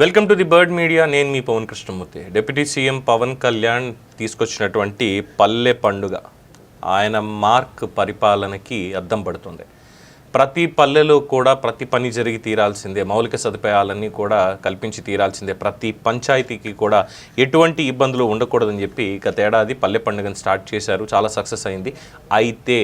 Welcome to the bird media. నేను మీ Pawan Krishnamurthy. Deputy CM Pawan Kalyan తీసుకొచ్చినటువంటి పల్లె పండుగ. ఆయన మార్క్ పరిపాలనకి అద్దం పడుతుంది. ప్రతి పల్లెలో కూడా ప్రతి పని జరిగి తీరాల్సిందే. మౌలిక సదుపాయాలన్నీ కూడా కల్పించి తీరాల్సిందే. ప్రతి పంచాయతీకి కూడా ఎటువంటి ఇబ్బందులు ఉండకూడదని చెప్పి గతేడాది పల్లె పండుగను స్టార్ట్ చేశారు. చాలా సక్సెస్ అయింది. అయితే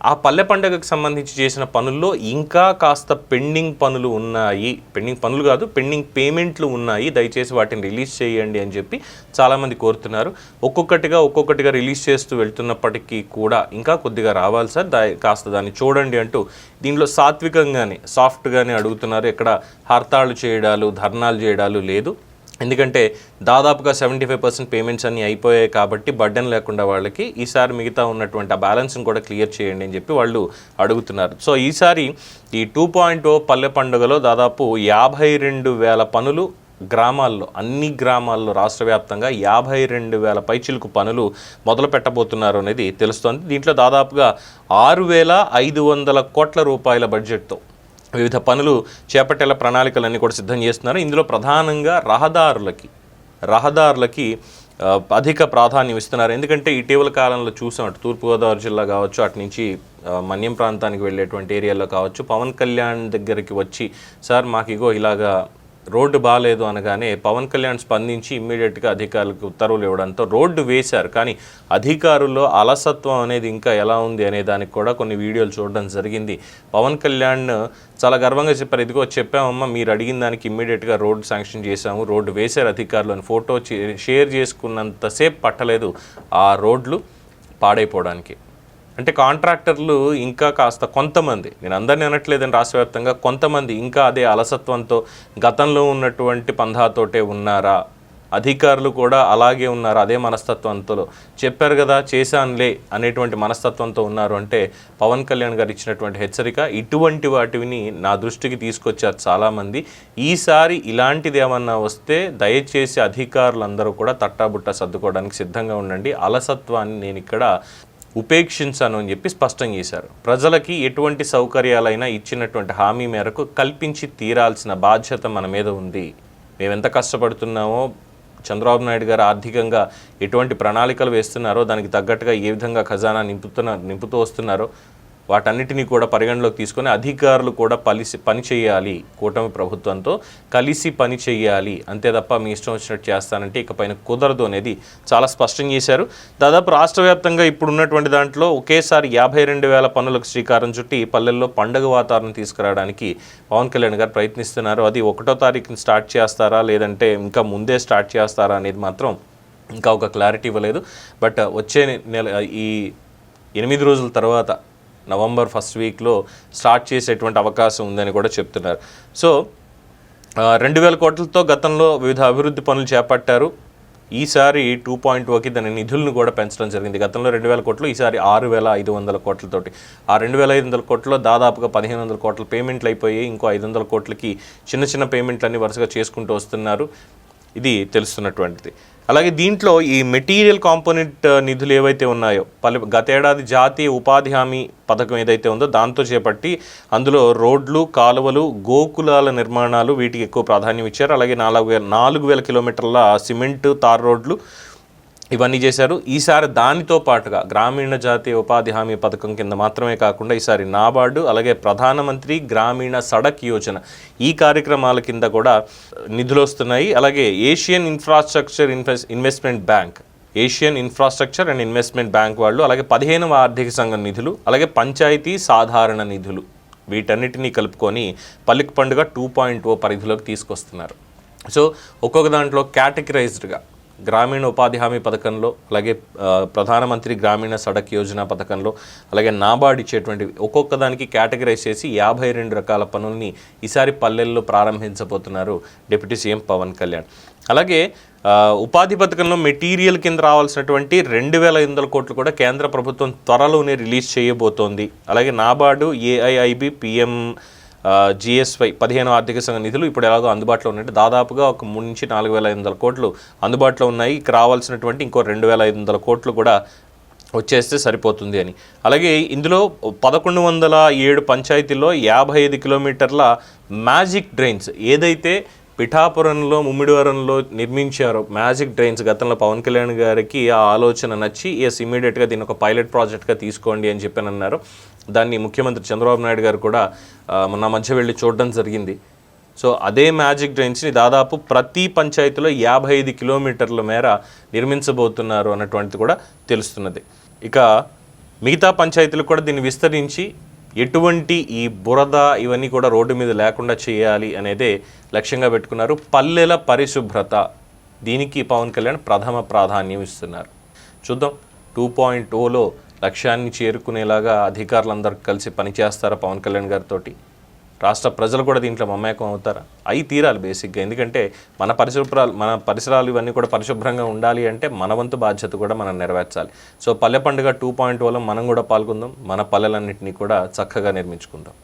ఆ పల్లె పండుగకు సంబంధించి చేసిన పనుల్లో ఇంకా కాస్త పెండింగ్ పనులు ఉన్నాయి. పెండింగ్ పనులు కాదు పెండింగ్ పేమెంట్లు ఉన్నాయి. దయచేసి వాటిని రిలీజ్ చేయండి అని చెప్పి చాలామంది కోరుతున్నారు. ఒక్కొక్కటిగా ఒక్కొక్కటిగా రిలీజ్ చేస్తూ వెళ్తున్నప్పటికీ కూడా ఇంకా కొద్దిగా రావాలి సార్. దా కాస్త దాన్ని చూడండి అంటూ దీనిలో సాత్వికంగానే సాఫ్ట్గానే అడుగుతున్నారు. ఎక్కడ హర్తాళ్ళు చేయడాలు ధర్నాలు చేయడాలు లేదు. ఎందుకంటే దాదాపుగా సెవెంటీ ఫైవ్ పర్సెంట్ పేమెంట్స్ అన్నీ అయిపోయాయి కాబట్టి బర్డెన్ లేకుండా వాళ్ళకి ఈసారి మిగతా ఉన్నటువంటి ఆ బ్యాలెన్స్ని కూడా క్లియర్ చేయండి అని చెప్పి వాళ్ళు అడుగుతున్నారు. సో ఈసారి ఈ టూ పాయింట్ ఓ పల్లె పండుగలో దాదాపు యాభై రెండు వేల పనులు గ్రామాల్లో అన్ని గ్రామాల్లో రాష్ట్ర వ్యాప్తంగా యాభై రెండు వేల పైచిలుకు పనులు మొదలు పెట్టబోతున్నారు అనేది తెలుస్తోంది. దీంట్లో దాదాపుగా ఆరు వేల ఐదు వందల కోట్ల రూపాయల బడ్జెట్తో వివిధ పనులు చేపట్టేలా ప్రణాళికలన్నీ కూడా సిద్ధం చేస్తున్నారు. ఇందులో ప్రధానంగా రహదారులకి రహదారులకి అధిక ప్రాధాన్యం ఇస్తున్నారు. ఎందుకంటే ఇటీవల కాలంలో చూసాం అటు తూర్పుగోదావరి జిల్లా కావచ్చు అటు నుంచి మన్యం ప్రాంతానికి వెళ్ళేటువంటి ఏరియాలో కావచ్చు పవన్ కళ్యాణ్ దగ్గరికి వచ్చి సార్ మాకు ఇగో ఇలాగా రోడ్డు బాగాలేదు అనగానే పవన్ కళ్యాణ్ స్పందించి ఇమ్మీడియట్గా అధికారులకు ఉత్తర్వులు ఇవ్వడంతో రోడ్డు వేశారు. కానీ అధికారుల్లో అలసత్వం అనేది ఇంకా ఎలా ఉంది అనే దానికి కూడా కొన్ని వీడియోలు చూడడం జరిగింది. పవన్ కళ్యాణ్ చాలా గర్వంగా చెప్పారు. ఇదిగో చెప్పామమ్మా మీరు అడిగిన దానికి ఇమ్మీడియట్గా రోడ్డు శాంక్షన్ చేశాము రోడ్డు వేశారు అధికారులు అని ఫోటో షేర్ చేసుకున్నంతసేపు పట్టలేదు ఆ రోడ్లు పాడైపోవడానికి. అంటే కాంట్రాక్టర్లు ఇంకా కాస్త కొంతమంది నేను అందరిని అనట్లేదని రాష్ట్ర వ్యాప్తంగా కొంతమంది ఇంకా అదే అలసత్వంతో గతంలో ఉన్నటువంటి పంధాతోటే ఉన్నారా? అధికారులు కూడా అలాగే ఉన్నారు? అదే మనస్తత్వంతో చెప్పారు కదా చేశానులే అనేటువంటి మనస్తత్వంతో ఉన్నారు అంటే పవన్ కళ్యాణ్ గారు ఇచ్చినటువంటి హెచ్చరిక ఇటువంటి వాటిని నా దృష్టికి తీసుకొచ్చారు చాలామంది. ఈసారి ఇలాంటిది ఏమన్నా వస్తే దయచేసి అధికారులందరూ కూడా తట్టాబుట్ట సర్దుకోవడానికి సిద్ధంగా ఉండండి. అలసత్వాన్ని నేను ఇక్కడ ఉపేక్షించాను అని చెప్పి స్పష్టం చేశారు. ప్రజలకి ఎటువంటి సౌకర్యాలైనా ఇచ్చినటువంటి హామీ మేరకు కల్పించి తీరాల్సిన బాధ్యత మన మీద ఉంది. మేము ఎంత కష్టపడుతున్నామో చంద్రబాబు నాయుడు గారు ఆర్థికంగా ఎటువంటి ప్రణాళికలు వేస్తున్నారో దానికి తగ్గట్టుగా ఏ విధంగా ఖజానా నింపుతున్న నింపుతూ వస్తున్నారో వాటన్నిటినీ కూడా పరిగణలోకి తీసుకొని అధికారులు కూడా పలిసి పని చేయాలి కూటమి ప్రభుత్వంతో కలిసి పని చేయాలి. అంతే తప్ప మీ ఇష్టం వచ్చినట్టు చేస్తానంటే ఇకపైన కుదరదు అనేది చాలా స్పష్టం చేశారు. దాదాపు రాష్ట్ర వ్యాప్తంగా ఇప్పుడు ఉన్నటువంటి దాంట్లో ఒకేసారి యాభై రెండు వేల పనులకు శ్రీకారం చుట్టి పల్లెల్లో పండుగ వాతావరణం తీసుకురావడానికి పవన్ కళ్యాణ్ గారు ప్రయత్నిస్తున్నారు. అది ఒకటో తారీఖుని స్టార్ట్ చేస్తారా? లేదంటే ఇంకా ముందే స్టార్ట్ చేస్తారా అనేది మాత్రం ఇంకా ఒక క్లారిటీ ఇవ్వలేదు. బట్ వచ్చే నెల ఈ ఎనిమిది రోజుల తర్వాత నవంబర్ ఫస్ట్ వీక్లో స్టార్ట్ చేసేటువంటి అవకాశం ఉందని కూడా చెప్తున్నారు. సో రెండు వేల కోట్లతో గతంలో వివిధ అభివృద్ధి పనులు చేపట్టారు. ఈసారి టూ పాయింట్ ఓకి దాని నిధులను కూడా పెంచడం జరిగింది. గతంలో రెండు వేల కోట్లు ఈసారి ఆరు వేల ఐదు వందల కోట్లతోటి. ఆ రెండు వేల ఐదు వందల కోట్లలో దాదాపుగా పదిహేను వందల కోట్ల పేమెంట్లు అయిపోయి ఇంకో ఐదు వందల కోట్లకి చిన్న చిన్న పేమెంట్లన్నీ వరుసగా చేసుకుంటూ వస్తున్నారు. ఇది తెలుస్తున్నటువంటిది. అలాగే దీంట్లో ఈ మెటీరియల్ కాంపోనెంట్ నిధులు ఏవైతే ఉన్నాయో పలు గతేడాది జాతీయ ఉపాధి హామీ పథకం ఏదైతే ఉందో దాంతో చేపట్టి అందులో రోడ్లు కాలువలు గోకులాల నిర్మాణాలు వీటికి ఎక్కువ ప్రాధాన్యం ఇచ్చారు. అలాగే నాలుగు వేల నాలుగు వేల కిలోమీటర్ల సిమెంట్ తార్ రోడ్లు ఇవన్నీ చేశారు. ఈసారి దానితో పాటుగా గ్రామీణ జాతీయ ఉపాధి హామీ పథకం కింద మాత్రమే కాకుండా ఈసారి నాబార్డు అలాగే ప్రధానమంత్రి గ్రామీణ సడక్ యోజన ఈ కార్యక్రమాల కింద కూడా నిధులు వస్తున్నాయి. అలాగే Asian infrastructure investment bank Asian infrastructure and investment bank వాళ్ళు అలాగే పదిహేనవ ఆర్థిక సంఘం నిధులు అలాగే పంచాయతీ సాధారణ నిధులు వీటన్నిటినీ కలుపుకొని పల్లిక పండుగ టూ పాయింట్ ఓ పరిధిలోకి తీసుకొస్తున్నారు. సో ఒక్కొక్క దాంట్లో కేటగిరైజ్డ్గా గ్రామీణ ఉపాధి హామీ పథకంలో అలాగే ప్రధానమంత్రి గ్రామీణ సడక్ యోజన పథకంలో అలాగే నాబార్డ్ ఇచ్చేటువంటి ఒక్కొక్క దానికి కేటగరైజ్ చేసి యాభై రెండు రకాల పనుల్ని ఈసారి పల్లెల్లో ప్రారంభించబోతున్నారు డిప్యూటీ సీఎం పవన్ కళ్యాణ్. అలాగే ఉపాధి పథకంలో మెటీరియల్ కింద రావాల్సినటువంటి రెండు వేల ఐదు వందల కోట్లు కూడా కేంద్ర ప్రభుత్వం త్వరలోనే రిలీజ్ చేయబోతోంది. అలాగే నాబార్డు ఏఐఐబి పిఎం జిఎస్వై పదిహేను ఆర్థిక సంఘ నిధులు ఇప్పుడు ఎలాగో అందుబాటులో ఉన్నాయి. దాదాపుగా ఒక మూడు నుంచి నాలుగు వేల ఐదు వందల కోట్లు అందుబాటులో ఉన్నాయి. ఇక రావాల్సినటువంటి ఇంకో రెండు వేల ఐదు వందల కోట్లు కూడా వచ్చేస్తే సరిపోతుంది అని. అలాగే ఇందులో పదకొండు వందల ఏడు పంచాయతీల్లో యాభై ఐదు కిలోమీటర్ల మ్యాజిక్ డ్రైన్స్ ఏదైతే పిఠాపురంలో ముమ్మిడివరంలో నిర్మించారు మ్యాజిక్ డ్రైన్స్ గతంలో పవన్ కళ్యాణ్ గారికి ఆ ఆలోచన నచ్చి ఎస్ ఇమీడియట్గా దీన్ని ఒక పైలట్ ప్రాజెక్ట్గా తీసుకోండి అని చెప్పి అన్నారు. దాన్ని ముఖ్యమంత్రి చంద్రబాబు నాయుడు గారు కూడా మొన్న మధ్య వెళ్ళి చూడడం జరిగింది. సో అదే మ్యాజిక్ డ్రైన్స్ని దాదాపు ప్రతి పంచాయతీలో యాభై ఐదు కిలోమీటర్ల మేర నిర్మించబోతున్నారు అన్నటువంటిది కూడా తెలుస్తున్నది. ఇక మిగతా పంచాయతీలు కూడా దీన్ని విస్తరించి ఎటువంటి ఈ బురద ఇవన్నీ కూడా రోడ్డు మీద లేకుండా చేయాలి అనేదే లక్ష్యంగా పెట్టుకున్నారు. పల్లెల పరిశుభ్రత దీనికి పవన్ కళ్యాణ్ ప్రథమ ప్రాధాన్యం ఇస్తున్నారు. చూద్దాం. టూ పాయింట్ ఓలో లక్ష్యాన్ని చేరుకునేలాగా అధికారులందరూ కలిసి పనిచేస్తారు పవన్ కళ్యాణ్ గారితో రాష్ట్ర ప్రజలు కూడా దీంట్లో మమేకం అవుతారా? అయి తీరాలి బేసిక్గా. ఎందుకంటే మన పరిశుభ్రాలు మన పరిసరాలు ఇవన్నీ కూడా పరిశుభ్రంగా ఉండాలి అంటే మన వంతు బాధ్యత కూడా మనం నెరవేర్చాలి. సో పల్లె పండుగ టూ పాయింట్ వల్ల మనం కూడా పాల్గొందాం మన పల్లెలన్నింటినీ కూడా చక్కగా నిర్మించుకుందాం.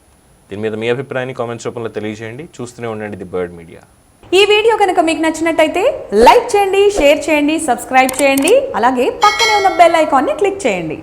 దీని మీద మీ అభిప్రాయాన్ని కామెంట్స్ రూపంలో తెలియజేయండి. చూస్తూనే ఉండండి ది బర్డ్ మీడియా. ఈ వీడియో కనుక మీకు నచ్చినట్టయితే లైక్ చేయండి షేర్ చేయండి సబ్స్క్రైబ్ చేయండి అలాగే పక్కనే ఉన్న బెల్ ఐకాన్ని క్లిక్ చేయండి.